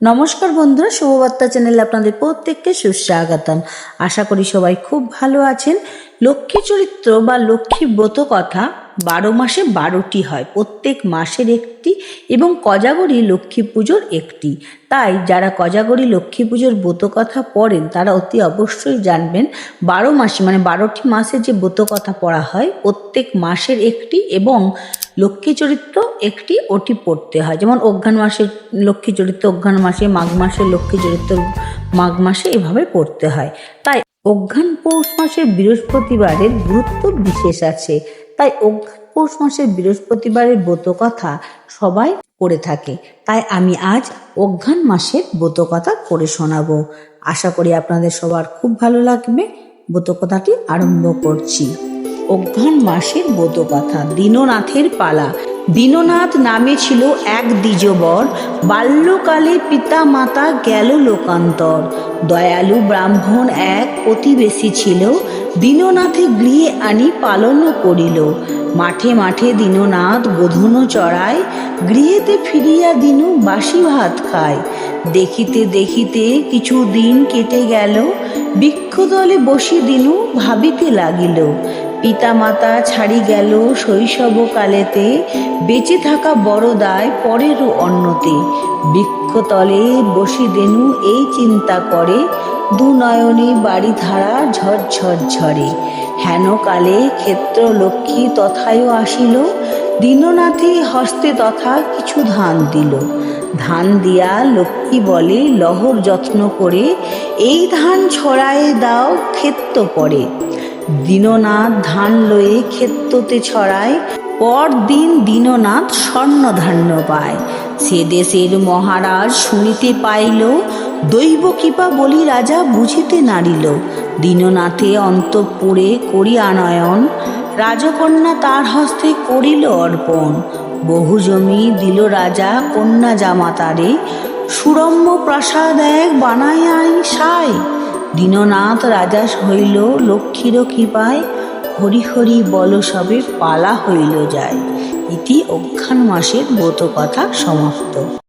নমস্কার বন্ধুরা, শুভবার্তা চ্যানেলে আপনাদের প্রত্যেককে সুস্বাগতম। আশা করি সবাই খুব ভালো আছেন। লক্ষ্মী চরিত্র বা লক্ষ্মী ব্রত কথা বারো মাসে বারোটি হয়, প্রত্যেক মাসের একটি এবং কজাগরি লক্ষ্মী পুজোর একটি। তাই যারা কজাগরি লক্ষ্মী পুজোর ব্রত কথা পড়েন, তারা অতি অবশ্যই জানবেন বারো মাসে মানে বারোটি মাসে যে ব্রত কথা পড়া হয়, প্রত্যেক মাসের একটি এবং লক্ষ্মী চরিত্র একটি ওটি পড়তে হয়। যেমন অজ্ঞান মাসে লক্ষ্মী চরিত্র অজ্ঞান মাসে মাঘ মাসে লক্ষ্মী চরিত্র, মাঘ মাসে এভাবে পড়তে হয়। তাই অজ্ঞান পৌষ মাসের বৃহস্পতিবারের গুরুত্ব বিশেষ আছে। তাই অজ্ঞান পৌষ মাসের বৃহস্পতিবারের ব্রত কথা সবাই পড়ে থাকে। তাই আমি আজ অজ্ঞান মাসের ব্রত কথা পড়ে শোনাবো। আশা করি আপনাদের সবার খুব ভালো লাগবে। ব্রত কথাটি আরম্ভ করছি। অজ্ঞান মাসের কথা দীননাথের পালা। দীননাথ নামে ছিল এক দ্বিজবর। বাল্যকালে পিতা মাতা গেল লোকান্তর। দয়ালু ব্রাহ্মণ এক প্রতিবেশী ছিল। দীননাথে গৃহে আনি পালন করিল। মাঠে মাঠে দীননাথ গোধন চড়ায়। গৃহেতে ফিরিয়া দিনু বাসি ভাত খায়। দেখিতে দেখিতে কিছু দিন কেটে গেল। বৃক্ষতলে বসি দিনু ভাবিতে লাগিল। পিতামাতা ছাড়ি গেল শৈশবকালেতে, বেঁচে থাকা বড় দায় পরেরও অন্যতে বৃক্ষতলে বসি দেনু এই চিন্তা করে, দুনয়নে বাড়ি ধারা ঝরঝর ঝরে। হেনকালে ক্ষেত্র লক্ষ্মী তথায় আসিল, দীননাথে হস্তে তথা কিছু ধান দিল। ধান দিয়া লক্ষ্মী বলে লহর যত্ন করে, এই ধান ছড়ায় দাও ক্ষেত্র পরে। দীননাথ ধান লয়ে ক্ষেত্রতে ছড়ায়, পরদিন দীননাথ স্বর্ণ ধান্য পায়। সে দেশের মহারাজ শুনিতে পাইল, দৈব কৃপা বলি রাজা বুঝিতে নারিল দীননাথে অন্তঃপুরে করি আনয়ন রাজকন্যা তার হস্তে করিল অর্পণ। বহু জমি দিল রাজা কন্যা জামাতারে, সুরম্য প্রাসাদ এক বানায় সায়। দীননাথ রাজা হইল, লক্ষ্মীর কৃপায় হরি হরি বল সবে পালা হইল যায়। ইতি অজ্ঞান মাসের ব্রত কথা সমাপ্ত।